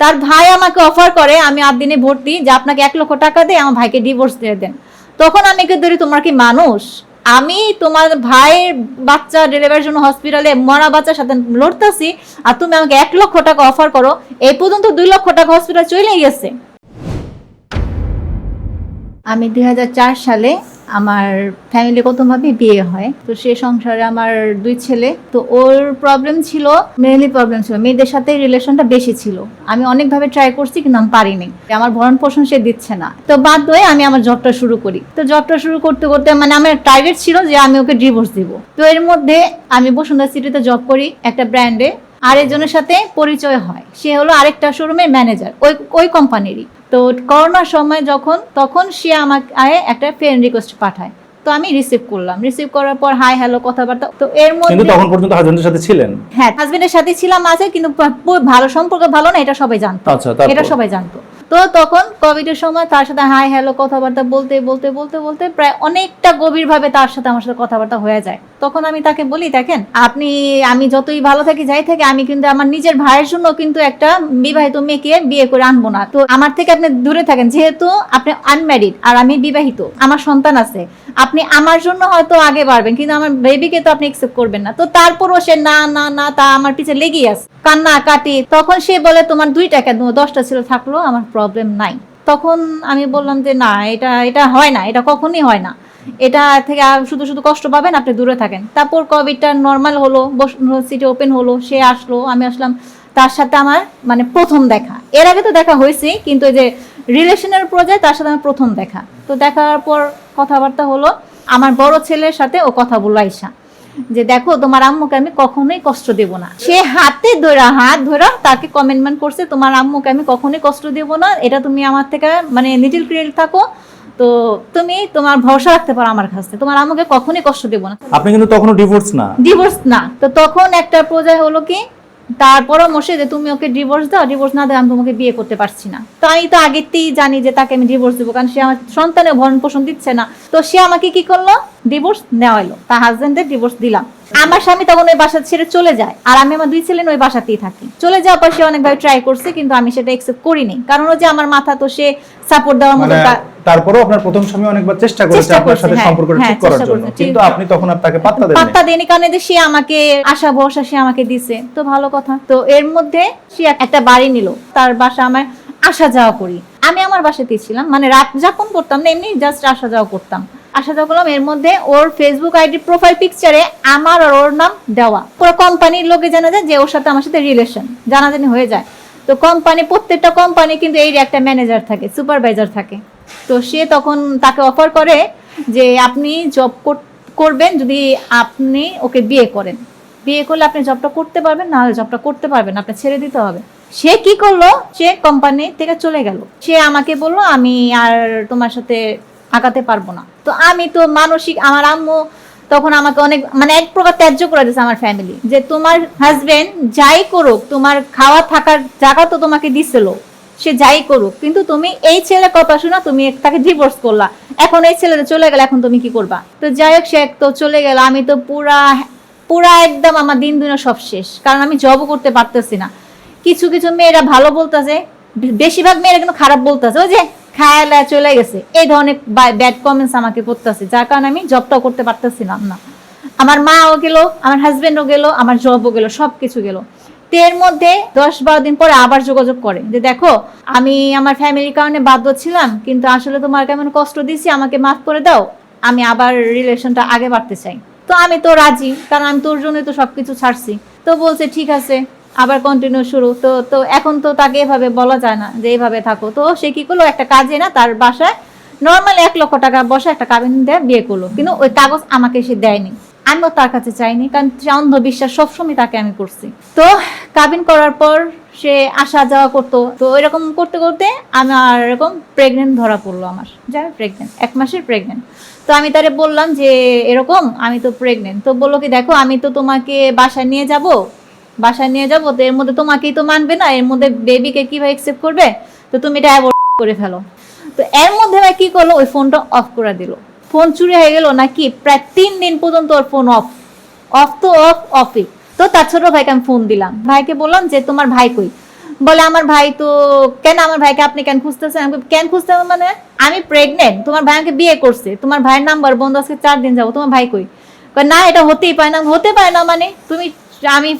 তার ভাই আমাকে অফার করে, আমি আট দিনে ভর্তি, যে আপনাকে এক লক্ষ টাকা দিয়ে, আমার ভাইকে ডিভোর্স দিয়ে দেন। তখন আমি কে ধরি, তোমার কি মানুষ? আমি তোমার ভাইয়ের বাচ্চা ডেলিভারির জন্য হসপিটালে মরা বাচ্চার সাথে লড়তেছি, আর তুমি আমাকে এক লক্ষ টাকা অফার করো। এই পর্যন্ত দুই লক্ষ টাকা হসপিটাল চলে গেছে। আমি দুই হাজার চার সালে আমার ফ্যামিলিগতভাবে বিয়ে হয়। তো সে সংসারে আমার দুই ছেলে। তো ওর প্রবলেম ছিল মেনলি প্রবলেম ছিল। মেয়েদের সাথে রিলেশনটা বেশি ছিল। আমি অনেকভাবে ট্রাই করছি, কিন্তু আমি পারিনি। আমার ভরণ পোষণ সে দিচ্ছে না। তো বাধ্য হয়ে আমি আমার জবটা শুরু করি। তো জবটা শুরু করতে করতে মানে আমার টার্গেট ছিল যে আমি ওকে ডিভোর্স দিব। তো এর মধ্যে আমি বসুন্ধরা সিটিতে জব করি, একটা ব্র্যান্ডে আরেকজনের সাথে পরিচয় হয়। সে হলো আরেকটা শোরুমের ম্যানেজার ওই ওই কোম্পানিরই তো করোনার সময় যখন তখন সে আমাকে একটা ফ্রেন্ড রিকোয়েস্ট পাঠায়। তো আমি রিসিভ করলাম। রিসিভ করার পর হাই হ্যালো কথাবার্তা। তো এর কিন্তু মধ্যে তখন পর্যন্ত হাজবেন্ডের সাথে ছিলেন? হ্যাঁ হাজবেন্ডের সাথে ছিলাম আছে কিন্তু ভালো সম্পর্ক ভালো না এটা সবাই জানতো। আচ্ছা এটা সবাই জানতো। তো তখন কোভিডের সময় তার সাথে হাই হ্যালো কথাবার্তা বলতে বলতে বলতে বলতে প্রায় অনেকটা গভীরভাবে তার সাথে আমার সাথে কথাবার্তা হয়ে যায়। তখন আমি তাকে বলি, দেখেন, আপনি, আমি যতই ভালো থাকি, যাই থাকি, আমি কিন্তু আমার নিজের ভাইয়ের জন্য কিন্তু একটা বিবাহিত মেয়েকে বিয়ে করে আনব না। তো আমার থেকে আপনি দূরে থাকেন, যেহেতু আপনি আনম্যারিড আর আমি বিবাহিত, আমার সন্তান আছে। আপনি আমার জন্য হয়তো আগে বাড়বেন, কিন্তু আমার বেবিকে তো আপনি একসেপ্ট করবেন না। তো তারপরও সে না না না, তা আমার পিছে লেগেই আছে। কান্না কাটি, তখন সে বলে, তোমার দুইটা কেন দশটা ছিল, থাকল, আমার প্রবলেম নাই। তখন আমি বললাম যে, না, এটা এটা হয় না, এটা কখনই হয় না। এটা থেকে শুধু শুধু কষ্ট পাবেন, আপনি দূরে থাকেন। তারপর কোভিডটা নর্মাল হলো সিটি ওপেন হলো, সে আসলো, আমি আসলাম তার সাথে আমার মানে প্রথম দেখা। এর আগে তো দেখা হয়েছে, কিন্তু এই যে রিলেশনের পর্যায়ে তার সাথে আমার প্রথম দেখা। তো দেখার পর কথাবার্তা হলো, আমার বড় ছেলের সাথে ও কথা বলল আইসা। যে দেখো তোমার আম্মুকে আমি কখনোই কষ্ট দেব না। সে হাতে ধরা হাত ধরা তাকে কমেন্টমেন্ট করছে তোমার আম্মুকে আমি কখনোই কষ্ট দেব না। এটা তুমি আমার থেকে মানে নিজের ক্রিয়েট থাকো। তো তুমি তোমার ভরসা রাখতে পারো আমার কাছে তোমার আম্মুকে কখনোই কষ্ট দেব না। আপনি কিন্তু তখনও ডিভোর্স না। ডিভোর্স না। তো তখন একটা পর্যায়ে হলো কি? তার পরামর্শে যে তুমি ওকে ডিভোর্স দাও ডিভোর্স না দাও আমি তোমাকে বিয়ে করতে পারছি না। তো আমি তো আগেতেই জানি যে তাকে আমি ডিভোর্স দেবো, কারণ সে আমার সন্তানের ভরণ পোষণ দিচ্ছে না। তো সে আমাকে কি করল? ডিভোর্স নেওয়াইলো। তার হাজবেন্ডের ডিভোর্স দিলাম। আমার স্বামী তখন ওই বাসা ছেড়ে চলে যায় আর আমি আমার দুই ছেলে ওই বাসাতেই থাকি। চলে যাওয়ার পর সে অনেকভাবে ট্রাই করছে কিন্তু আমি সেটা একসেপ্ট করিনি। কারণ ও যে আমার মাথা তো সে সাপোর্ট দেওয়ার মতো মানে তারপরেও আপনার প্রথম স্বামী অনেকবার চেষ্টা করেছে আপনার সাথে হ্যাঁ, সম্পর্কটা হ্যাঁ, ঠিক করার জন্য। কিন্তু আপনি তখন আর তাকে পাত্তা দেননি। পাত্তা দেয়নি কারণ এদের সে আমাকে আশা ভরসা সে আমাকে দিছে তো ভালো কথা। তো এর মধ্যে সে একটা বাড়ি নিল তার বাসা আমার আসা যাওয়া করি। আমি আমার বাসাতেই ছিলাম মানে রাত যাপন করতাম না এমনি জাস্ট আসা যাওয়া করতাম। যাওয়া করলাম এর মধ্যে ওর ফেসবুক আইডি প্রোফাইল পিকচারে আমার আর ওর নাম দেওয়া। পুরো কোম্পানির লোকে জানা যায় যে ওর সাথে আমার সাথে রিলেশন জানাজানি হয়ে যায়। তো কোম্পানি প্রত্যেকটা কোম্পানি কিন্তু এই একটা ম্যানেজার থাকে সুপারভাইজার থাকে। তো সে তখন তাকে অফার করে যে আপনি জব করবেন যদি আপনি ওকে বিয়ে করেন। বিয়ে করলে আপনি জবটা করতে পারবেন না হলে জবটা করতে পারবেন না, আপনার ছেড়ে দিতে হবে। সে কি করল? সে কোম্পানি থেকে চলে গেল। সে আমাকে বলল আমি আর তোমার সাথে আগাতে পারব না। তো আমি তো মানসিক, আমার আম্মু তখন আমাকে অনেক মানে এক প্রকার ত্যায্য করে দিয়েছে আমার ফ্যামিলি যে তোমার হাজবেন্ড যাই করুক, তোমার খাওয়া থাকার জায়গা তো তোমাকে দিছিল, সে যাই করুক, কিন্তু তুমি এই ছেলে কথা শোনা তুমি তাকে ডিভোর্স করলা। এখন এই ছেলেটা চলে গেল এখন তুমি কি করবা? তো যাই হোক, সে এক তো চলে গেল, আমি তো পুরা পুরা একদম আমার দিন দিনও সব শেষ, কারণ আমি জবও করতে পারতেছি না। কিছু কিছু মেয়েরা ভালো বলতেছে, বেশিরভাগ মেয়েরা কিন্তু খারাপ বলতেছে, ওই যে খায়ালা চলে গেছে। এই ধরনের ব্যাড কমেন্টস আমাকে করতেছে, যার কারণে আমি জবটাও করতে পারতেছিলাম না। আমার মাও গেল, আমার হাজবেন্ডও গেল, আমার জবও গেল সব কিছু গেল। তো এর মধ্যে দশ বারো দিন পরে আবার যোগাযোগ করে যে, দেখো, আমি আমার ফ্যামিলির কারণে বাধ্য ছিলাম, কিন্তু আসলে তোমার কেমন কষ্ট দিছি, আমাকে মাফ করে দাও, আমি আবার রিলেশনটা আগে বাড়তে চাই। তো আমি তো রাজি, কারণ আমি তোর জন্যই তো সবকিছু ছাড়ছি। তো বলছে, ঠিক আছে। আবার কন্টিনিউ শুরু। তো তো এখন তো তাকে এভাবে বলা যায় না যে এইভাবে থাকো। তো সে কি করল? একটা কাজে না তার বাসায় নর্মাল এক লক্ষ টাকা বসে একটা কাবিন দেয় বিয়ে করল। কিন্তু ওই কাগজ আমাকে সে দেয়নি। আমিও তার কাছে চাইনি, কারণ সে অন্ধবিশ্বাস সবসময় তাকে আমি করছি। তো কাবিন করার পর সে আসা যাওয়া করতো। তো এরকম করতে করতে আমার এরকম প্রেগনেন্ট ধরা পড়ল আমার। যে আমি প্রেগনেন্ট এক মাসের প্রেগনেন্ট তো আমি তারে বললাম যে, এরকম, আমি তো প্রেগনেন্ট তো বলল কি, দেখো, আমি তো তোমাকে বাসায় নিয়ে যাব। বাসায় নিয়ে যাব, তো এর মধ্যে তোমাকেই তো মানবে না, এর মধ্যে বেবিকে কীভাবে অ্যাকসেপ্ট করবে? তো তুমি এটা করে ফেলো। তো এর মধ্যে ভাই কি করল? ওই ফোনটা অফ করে দিল। ফোন চুরি হয়ে গেল নাকি? প্রায় তিন দিন পর্যন্ত ওর ফোন অফ অফ তো অফ অফই তো তার ছোট ভাইকে আমি ফোন দিলাম। ভাইকে বললাম যে, তোমার ভাই কই? বলে, আমার ভাই তো, কেন আমার ভাইকে আপনি কেন খুঁজতেছেন? আমি কেন খুঁজতেছেন মানে? আমি প্রেগনেন্ট তোমার ভাই আমাকে বিয়ে করছে। তোমার ভাইয়ের নাম্বার বন্ধ, আজকে চার দিন যাব। তোমার ভাই কই? না, এটা হতেই পারে না। হতে পারে না মানে? তুমি আমি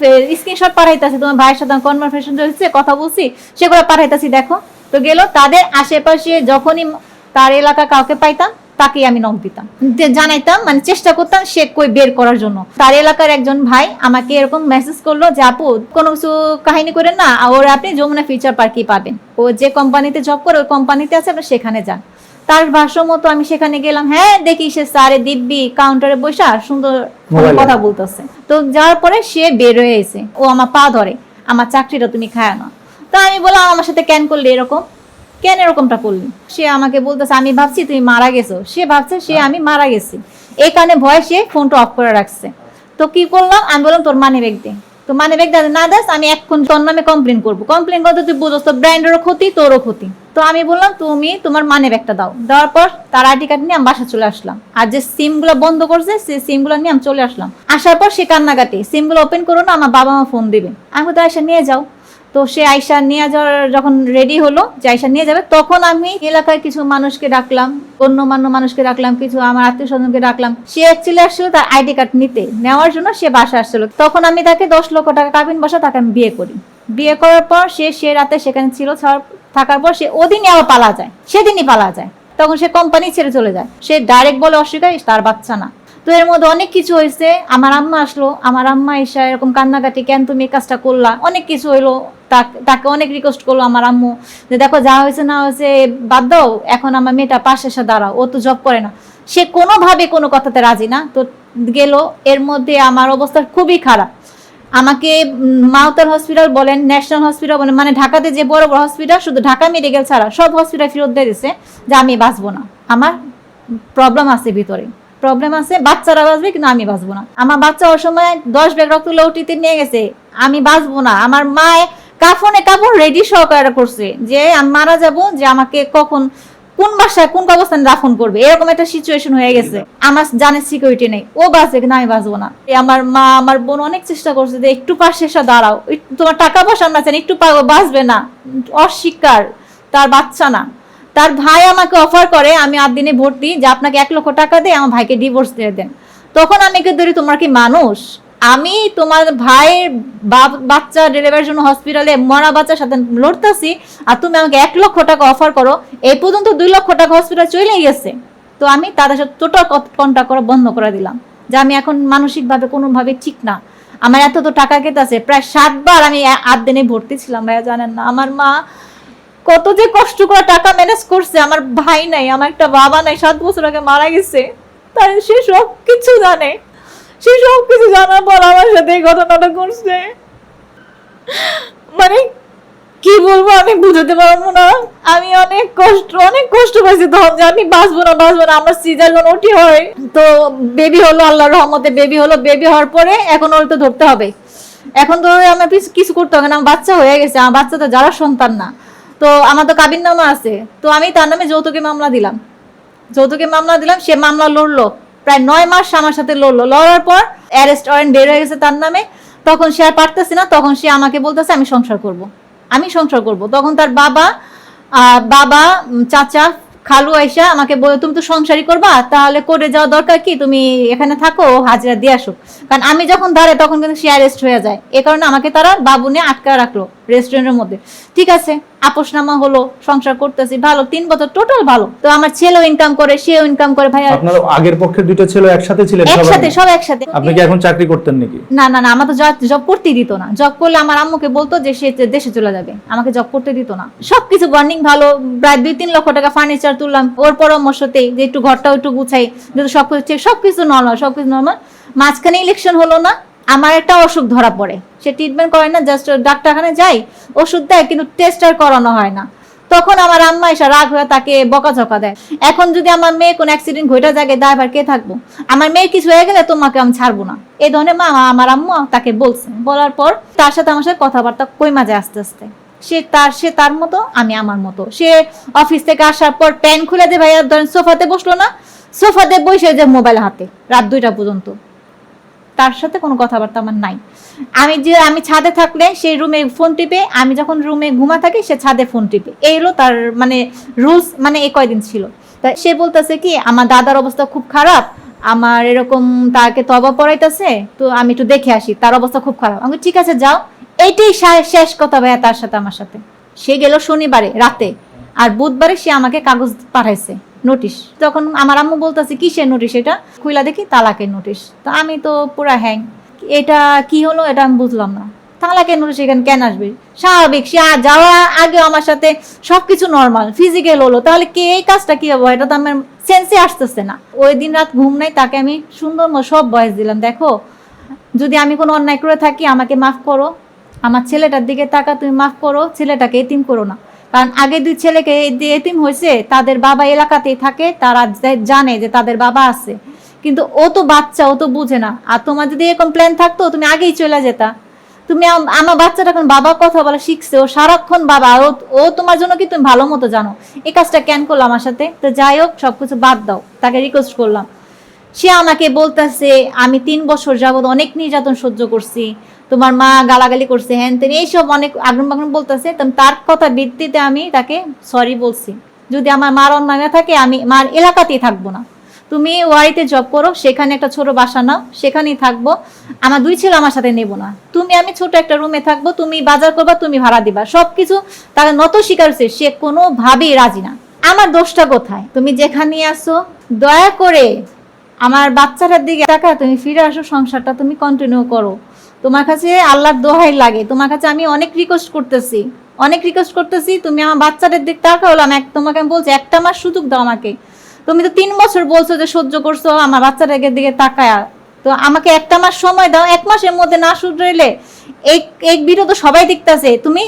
স্ক্রিনশট পাঠাইতেছি, তোমার ভাইয়ের সাথে কনভারসেশন চলছে, কথা বলছি, সেগুলো পাঠাইতেছি, দেখো। তো গেল, তাদের আশেপাশে যখনই তার এলাকা কাউকে পাইতাম, তাকেই আমি নক দিতাম। জানাইতাম মানে চেষ্টা করতাম সে কই বের করার জন্য। তার এলাকার একজন ভাই আমাকে এরকম মেসেজ করল যে, আপু, কোনো কিছু কাহিনী করেন না? ওর আপনি যমুনা ফিউচার পার্কই পাবেন। ও যে কোম্পানিতে জব করে, ওই কোম্পানিতে আছে, আপনি সেখানে যান। তার ভাষ্য মতো আমি সেখানে গেলাম। হ্যাঁ দেখি সে স্যারে দিব্যি কাউন্টারে বসে সুন্দর কথা বলতেছে। তো যাওয়ার পরে সে বের হয়ে এসে ও আমার পা ধরে আমার চাকরিটা তুমি খায় না তো আমি বললাম আমার সাথে ক্যান করলি এরকম? কেন এরকমটা করলি? সে আমাকে বলতেছে আমি ভাবছি তুমি মারা গেছো। সে ভাবছে সে আমি মারা গেছি। এই কারণে ভয় সে ফোনটা অফ করে রাখছে। তো কি করলাম? আমি বললাম তোর মানে ব্যাগ দে। তো মানি ব্যাগ না দাস আমি এখন তোর নামে কমপ্লেন করব। কমপ্লেন করতে তুই বুঝোস তো ব্র্যান্ডেরও ক্ষতি তোরও ক্ষতি। তো আমি বললাম, তুমি তোমার মানে ব্যাগটা দাও। দেওয়ার পর তার আইডি কার্ড নিয়ে আমি বাসা চলে আসলাম। আর যে সিমগুলো বন্ধ করছে সে সিমগুলো নিয়ে আমি চলে আসলাম। আসার পর সে কান্নাকাটি। সিমগুলো ওপেন করো না, আমার বাবা মা ফোন দিবে। আমি তো এসে নিয়ে যাও। তো সে আয়সা নিয়ে যাওয়ার যখন রেডি হলো যে আয়সা নিয়ে যাবে, তখন আমি এলাকায় কিছু মানুষকে ডাকলাম অন্য মান্য মানুষকে ডাকলাম, কিছু আমার আত্মীয় স্বজনকে ডাকলাম। সে অ্যাকচুয়ালি আসছিল তার আইডি কার্ড নিতে। নেওয়ার জন্য সে বাসা আসছিল। তখন আমি তাকে দশ লক্ষ টাকা কাবিন বসা তাকে আমি বিয়ে করি। বিয়ে করার পর সে সে রাতে সেখানে ছিল থাকার পর সে ওদিনই আবার পালা যায়। সেদিনই পালা যায়। তখন সে কোম্পানি ছেড়ে চলে যায়। সে ডাইরেক্ট বলে অস্বীকার, তার বাচ্চা না। তো এর মধ্যে অনেক কিছু হয়েছে আমার আম্মা আসলো আমার আম্মা এসে এরকম কান্নাকাটি কেন তুমি এই কাজটা করলা? অনেক কিছু হইল। তাক- অনেক রিকোয়েস্ট করল আমার আম্মু যে দেখো যা হয়েছে না হয়েছে বাদ দাও এখন আমার মেয়েটা পাশে এসে দাঁড়াও ও তো জব করে না। সে কোনোভাবে কোনো কথাতে রাজি না। তো গেল এর মধ্যে আমার অবস্থা খুবই খারাপ। আমাকে উম, মাউতার হসপিটাল বলেন ন্যাশনাল হসপিটাল বলেন মানে ঢাকাতে যে বড় বড় হসপিটাল শুধু ঢাকা মেডিকেল ছাড়া সব হসপিটাল ফেরত দিয়ে দিছে যে আমি বাঁচবো না। আমার প্রবলেম আছে ভিতরে প্রবলেম আছে, বাচ্চারা বাঁচবে কিন্তু আমি বাঁচবো না। আমার বাচ্চা ওর সময় দশ ব্যাগ রক্ত লৌটিতে নিয়ে গেছে, আমি বাঁচবো না। আমার মায়ে কাফনে কাপড় রেডি সহকারে করছে যে, আমি মারা যাব যে আমাকে কখন, কোন বাসায় কোন অবস্থানে দাফন করবে। এরকম একটা সিচুয়েশন হয়ে গেছে। আমার জানের সিকিউরিটি নেই। ও বাঁচবে কিন্তু আমি বাঁচবো না। আমার মা, আমার বোন অনেক চেষ্টা করছে যে, একটু পাশে এসে দাঁড়াও। তোমার টাকা পয়সা আমরা চান একটু বাঁচবে না। অস্বীকার। তার বাচ্চা না। তার ভাই আমাকে অফার করে, আমি আট দিনে ভর্তি যে আপনাকে এক লক্ষ টাকা দিয়ে আমার ভাইকে ডিভোর্স দিয়ে দেন। তখন আমি কে ধরি, তোমার কি মানুষ? আমি তোমার ভাইয়ের বাচ্চা ডেলিভারির জন্য হসপিটালে মরা বাচ্চার সাথে লড়তেছি, আর তুমি আমাকে এক লক্ষ টাকা অফার করো। এই পর্যন্ত দুই লক্ষ টাকা হসপিটাল চলে গেছে। তো আমি তাদের সাথে টোটাল কন্ট্যাক্ট করা বন্ধ করে দিলাম, যে আমি এখন মানসিকভাবে কোনোভাবে ঠিক না। আমার এত তো টাকা কেটেছে প্রায় সাতবার আমি আট দিনে ভর্তি ছিলাম, ভাইয়া জানেন না। আমার মা কত যে কষ্ট করে টাকা ম্যানেজ করছে, আমার ভাই নাই, আমার একটা বাবা নাই, সাত বছর আগে মারা গেছে, তাই সে সব কিছু জানে। সে সব কিছু জানার পর আমার সাথে এই ঘটনাটা করছে মানে কি বলব, আমি বুঝতে পারব না। আমি অনেক কষ্ট অনেক কষ্ট পাইছি তখন যে আমি বাঁচবো না বাঁচবো না। আমার সিজার যখন ওটি হয়। তো বেবি হলো আল্লাহর রহমতে বেবি হলো বেবি হওয়ার পরে এখন ওর তো ধরতে হবে। এখন তো আমার কিছু করতে হবে না বাচ্চা হয়ে গেছে। আমার বাচ্চা তো যারা সন্তান না। তো আমার তো কাবিন নামা আছে। তো আমি তার নামে যৌতুকে মামলা দিলাম। যৌতুকে মামলা দিলাম, সে মামলা লড়লো। প্রায় নয় মাস আমার সাথে লড়লো। লড়ার পর অ্যারেস্ট ওয়ারেন্ট বের হয়ে গেছে তার নামে। তখন সে আর পারতেছে না, তখন সে আমাকে বলতেছে, আমি সংসার করব। আমি সংসার করব। তখন তার বাবা বাবা চাচা, খালু আইসা আমাকে বলে, তুমি তো সংসারই করবা, তাহলে করে যাওয়া দরকার কি? তুমি এখানে থাকো, হাজিরা দিয়ে আসো। কারণ আমি যখন দাঁড়াই, তখন কিন্তু সে অ্যারেস্ট হয়ে যায়। এ কারণে আমাকে তারা বাবু নিয়ে আটকা রাখল রেস্টুরেন্টের মধ্যে। ঠিক আছে আপোষনামা হলো সংসার করতেছি ভালো তিন বছর টোটাল ভালো। তো আমার ছেলেও ইনকাম করে সেও ইনকাম করে ভাই আপনার আগের পক্ষে দুটো ছেলে একসাথে ছিলেন একসাথে সব একসাথে। আপনি কি এখন চাকরি করতেন নাকি? না না না আমার তো জব করতেই দিত না। জব করলে আমার আম্মুকে বলতো যে সে দেশে চলে যাবে। আমাকে জব করতে দিত না। সবকিছু বার্নিং ভালো প্রায় দুই তিন লক্ষ টাকা ফার্নিচার তুললাম। ওর পরামর্শতেই যে একটু ঘরটাও একটু গুছাই যদি সবকিছু সবকিছু নর্মাল সবকিছু নর্মাল মাঝখানে ইলেকশন হলো না আমার একটা অসুখ ধরা পড়ে। সে ট্রিটমেন্ট করে না জাস্ট ডাক্তারখানে যাই, ওষুধ দেয়, কিন্তু টেস্ট আর করানো হয় না। তখন আমার আম্মা এসে রাগ হয়ে তাকে বকাঝকা দেয়। এখন যদি আমার মেয়ে কোনো অ্যাক্সিডেন্ট ঘটে যায় দায়ভার কে থাকব? আমার মেয়ের কিছু হয়ে গেলে তোমাকে আমি ছাড়বো না। এই ধরনের মা আমার আম্মু তাকে বলছে। বলার পর তার সাথে আমার সাথে কথাবার্তা কইমা যায় আস্তে আস্তে। সে তার সে তার মতো, আমি আমার মতো। সে অফিস থেকে আসার পর প্যান খুলে দিয়ে, ভাইয়া ধরেন সোফাতে বসল না, সোফাতে বসে যে মোবাইল হাতে, রাত দুইটা পর্যন্ত। তার সাথে কোনো কথাবার্তা আমার নাই। আমি যে, আমি ছাদে থাকলে সেই রুমে ফোন টিপে, আমি যখন রুমে ঘুমা থাকি, সে ছাদে ফোন টিপে। এই হলো তার মানে রুলস মানে এই কয়দিন ছিল। তা সে বলতেছে কি, আমার দাদার অবস্থা খুব খারাপ, আমার এরকম তাকে তবা পড়াইতেছে, তো আমি একটু দেখে আসি, তার অবস্থা খুব খারাপ। আমি ঠিক আছে, যাও। এটাই শেষ কথা ভাইয়া তার সাথে, আমার সাথে। সে গেল শনিবারে, রাতে। আর বুধবারে সে আমাকে কাগজ পাঠাইছে নোটিশ তখন আমার আম্মু বলতেছে, কিসের নোটিশ এটা? খুইলা দেখি, তালাকের নোটিশ তো আমি তো পুরা হ্যাং এটা কি হলো এটা আমি বুঝলাম না। তালাকের নোটিশ এখানে কেন আসবে? স্বাভাবিক, সে যাওয়ার আগে আমার সাথে সবকিছু নর্মাল ফিজিক্যাল হলো। তাহলে কে এই কাজটা কি হবে? এটা তো আমার সেন্সে আসতেছে না। ওই দিন রাত ঘুম নাই, তাকে আমি সুন্দর সব বয়স দিলাম, দেখো, যদি আমি কোনো অন্যায় করে থাকি, আমাকে মাফ করো। আমার ছেলেটার দিকে তাকা তুমি মাফ করো। ছেলেটাকে এতিম করো না। কারণ আগে দুই ছেলেকে এতিম হয়েছে, তাদের বাবা এলাকাতেই থাকে, তারা জানে যে তাদের বাবা আছে। কিন্তু ও তো বাচ্চা, ও তো বুঝে না। আর তোমার যদি এরকম প্ল্যান থাকতো, তুমি আগেই চলে যেতা। তুমি আমার বাচ্চাটা এখন বাবা কথা বলা শিখছে, ও সারাক্ষণ বাবা, ও ও তোমার জন্য কি তুমি ভালো মতো জানো? এই কাজটা কেন করল আমার সাথে? তো যাই হোক, সবকিছু বাদ দাও। তাকে রিকোয়েস্ট করলাম। সে আমাকে বলতেছে, আমি তিন বছর যাবত অনেক নির্যাতন সহ্য করছি। তোমার মা গালাগালি করছে, হ্যান তেন এইসব অনেক আগ্রম বাগ্রম বলতেছে। তার কথা ভিত্তিতে আমি তাকে সরি বলছি। যদি আমার মার অন্যায় না থাকে, আমি মার এলাকাতেই থাকব না। তুমি ওয়ারিতে জব করো, সেখানে একটা ছোট বাসা নাও, সেখানেই থাকব। আমার দুই ছেলে আমার সাথে নেব না। তুমি, আমি ছোট একটা রুমে থাকব, তুমি বাজার করবা, তুমি ভাড়া দিবা। সবকিছু তাকে নত স্বীকার হচ্ছে, সে কোনোভাবেই রাজি না। আমার দোষটা কোথায়? তুমি যেখানে আসো দয়া করে আমার বাচ্চাটার দিকে টাকা তুমি ফিরে আসো, সংসারটা তুমি কন্টিনিউ করো। তোমার কাছে আল্লাহর দোহাই লাগে। তোমার কাছে আমি অনেক রিকোয়েস্ট করতেছি। অনেক রিকোয়েস্ট করতেছি, তুমি আমার বাচ্চাদের দিক টাকা হলো আমি তোমাকে আমি বলছি, একটা মাস সুযোগ দাও আমাকে। তুমি তো তিন বছর বলছো যে সহ্য করছ, আমার বাচ্চাটাকে দিকে তাকায়। তো আমাকে একটা মাস সময় দাও, এক মাসের মধ্যে না শুধরাইলে এই এই ভিডিও তো সবাই দেখতেছে। তুমি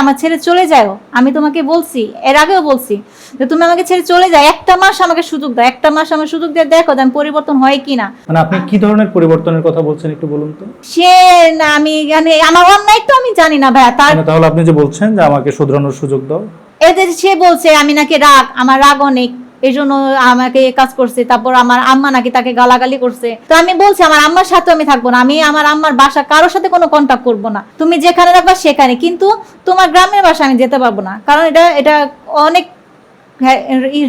আমার ছেড়ে চলে যাও আমি তোমাকে বলছি এর আগেও বলছি যে তুমি আমাকে ছেড়ে চলে যাও। একটা মাস আমাকে সুযোগ দাও। একটা মাস আমার সুযোগ দিয়ে দেখো আমি পরিবর্তন হয় কি না মানে আপনি কি ধরনের পরিবর্তনের কথা বলছেন একটু বলুন তো? সে না আমি মানে আমার অন্যায় তো আমি জানি না ভাইয়া। তার মানে তাহলে আপনি যে বলছেন যে আমাকে শুধরানোর সুযোগ দাও। এতে সে বলছে আমি নাকি রাগ আমার রাগ অনেক। এই জন্য আমাকে কাজ করছে, তারপর আমার আম্মা নাকি তাকে গালাগালি করছে। তো আমি বলছি, আমার আম্মার সাথে আমি থাকব না, আমি আমার আম্মার বাসা কারোর সাথে কোনো কন্ট্যাক্ট করব না। তুমি যেখানে রাখবা সেখানে, কিন্তু তোমার গ্রামের বাসা আমি যেতে পারব না, কারণ এটা এটা অনেক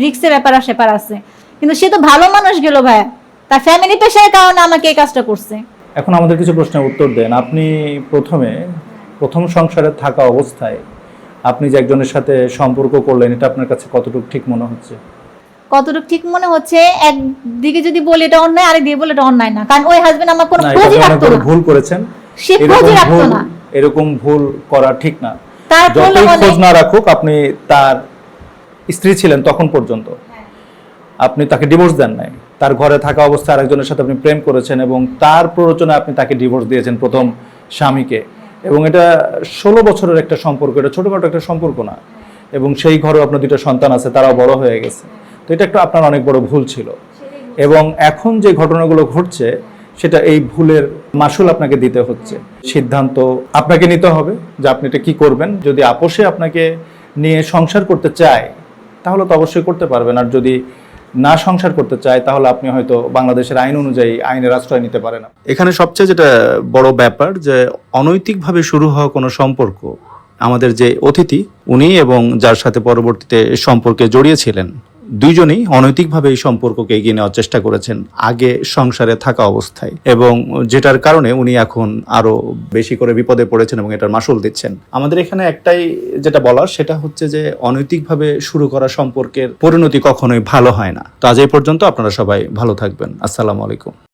রিক্সের ব্যাপার সেপার আছে। কিন্তু সে তো ভালো মানুষ গেল ভাইয়া তার ফ্যামিলি পেশার কারণে আমাকে এই কাজটা করছে। এখন আমাদের কিছু প্রশ্নের উত্তর দেন। আপনি প্রথমে, প্রথম সংসারে থাকা অবস্থায় আপনি যে একজনের সাথে সম্পর্ক করলেন, এটা আপনার কাছে কতটুকু ঠিক মনে হচ্ছে? কতটুকু ঠিক মনে হচ্ছে? একদিকে যদি বলি এটা অন্যায় আরেক দিকে বলে এটা অন্যায় না। কারণ ওই হাজবেন্ড আমার কোনো খোঁজই রাখতো না। ভুল করেছেন সে খোঁজই রাখতো না। এরকম ভুল করা ঠিক না। তার খোঁজ না রাখুক আপনি তার স্ত্রী ছিলেন তখন পর্যন্ত। আপনি তাকে ডিভোর্স দেন নাই। তার ঘরে থাকা অবস্থায় আরেকজনের সাথে আপনি প্রেম করেছেন এবং তার প্ররোচনায় আপনি তাকে ডিভোর্স দিয়েছেন প্রথম স্বামীকে। এবং এটা ষোলো বছরের একটা সম্পর্ক এটা ছোটখাটো একটা সম্পর্ক না। এবং সেই ঘরেও আপনার দুটো সন্তান আছে তারাও বড় হয়ে গেছে। তো এটা একটা আপনার অনেক বড় ভুল ছিল। এবং এখন যে ঘটনাগুলো ঘটছে, সেটা এই ভুলের মাসুল আপনাকে দিতে হচ্ছে। সিদ্ধান্ত আপনাকে নিতে হবে যে আপনি এটা কি করবেন। যদি আপোষে আপনাকে নিয়ে সংসার করতে চায়, তাহলে তো অবশ্যই করতে পারবেন। আর যদি না সংসার করতে চায়, তাহলে আপনি হয়তো বাংলাদেশের আইন অনুযায়ী আইনের আশ্রয় নিতে পারেন। এখানে সবচেয়ে যেটা বড় ব্যাপার যে, অনৈতিকভাবে শুরু হওয়া কোনো সম্পর্ক আমাদের যে অতিথি, উনি এবং যার সাথে পরবর্তীতে সম্পর্কে জড়িয়েছিলেন দুইজনেই অনৈতিকভাবে এই সম্পর্ককে এগিয়ে নেওয়ার চেষ্টা করেছেন আগে সংসারে থাকা অবস্থায়। এবং যেটার কারণে উনি এখন আরও বেশি করে বিপদে পড়েছেন এবং এটার মাসুল দিচ্ছেন। আমাদের এখানে একটাই যেটা বলার, সেটা হচ্ছে যে অনৈতিকভাবে শুরু করা সম্পর্কের পরিণতি কখনোই ভালো হয় না। তো আজ এই পর্যন্ত আপনারা সবাই ভালো থাকবেন। আসসালামু আলাইকুম।